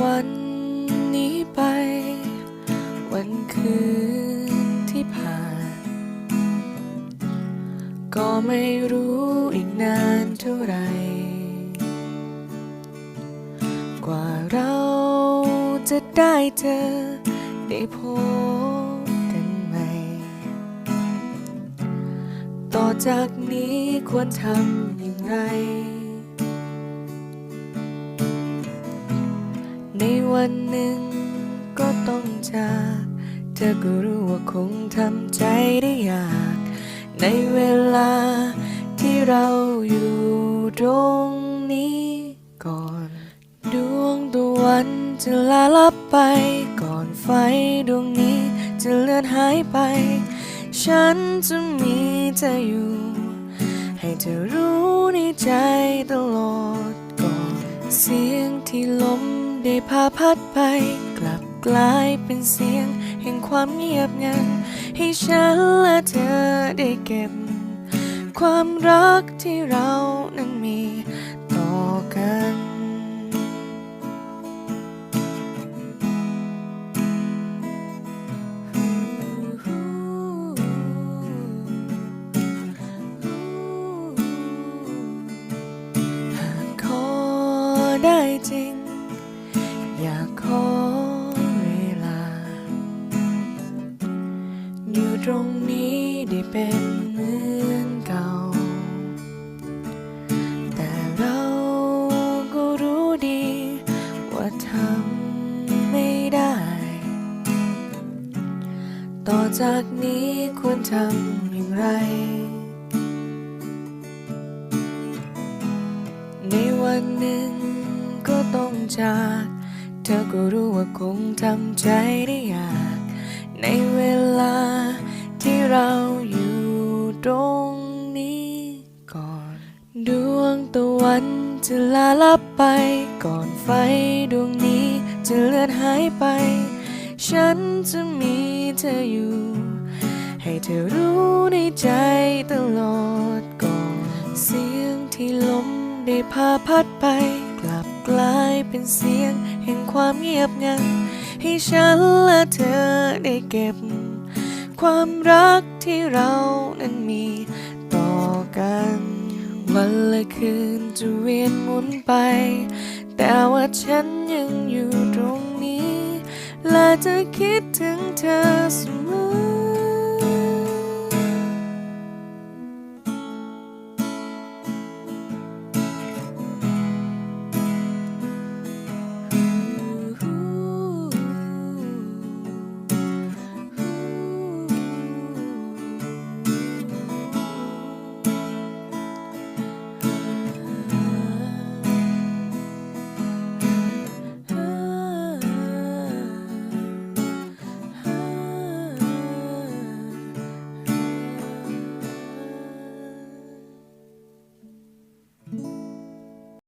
วันนี้ไป วันคืนที่ผ่าน ก็ไม่รู้อีกนานเท่าไรกว่าเราจะได้เจอได้พบกันใหม่ ต่อจากนี้ควรทำอย่างไร วันหนึ่งก็ต้องจาก เธอก็รู้ว่าคงทำใจได้ยาก ในเวลาที่เราอยู่ตรงนี้ก่อน ดวงตะวันจะลาลับไป ก่อนไฟดวงนี้จะเลือนหายไป ฉันจะมีเธออยู่ ให้เธอรู้ในใจตลอดก่อน เสียงที่ลม ได้พาพัดไป กลับกลายเป็นเสียง แห่งความเงียบงัน ให้ฉันและเธอได้เก็บ ความรักที่เรานั้นมีต่อกัน หากขอได้จริง ตรงนี้ได้เป็นเหมือนเก่า แต่เราก็รู้ดี ว่าทำไม่ได้ ต่อจากนี้ควรทำอย่างไร ในวันหนึ่งก็ต้องจาก เธอก็รู้ว่าคงทำใจได้ยาก เราอยู่ตรงนี้ก่อน ดวงตะวันจะลาลับไป ก่อนไฟดวงนี้จะเลือนหายไป ฉันจะมีเธออยู่ ให้เธอรู้ในใจตลอดก่อน เสียงที่ลมได้พาพัดไป กลับกลายเป็นเสียงแห่งความเงียบงันให้ฉันและเธอได้เก็บ ความรักที่เรานั้นมีต่อกัน วันและคืนจะเวียนหมุนไป แต่ว่าฉันยังอยู่ตรงนี้ และจะคิดถึงเธอเสมอ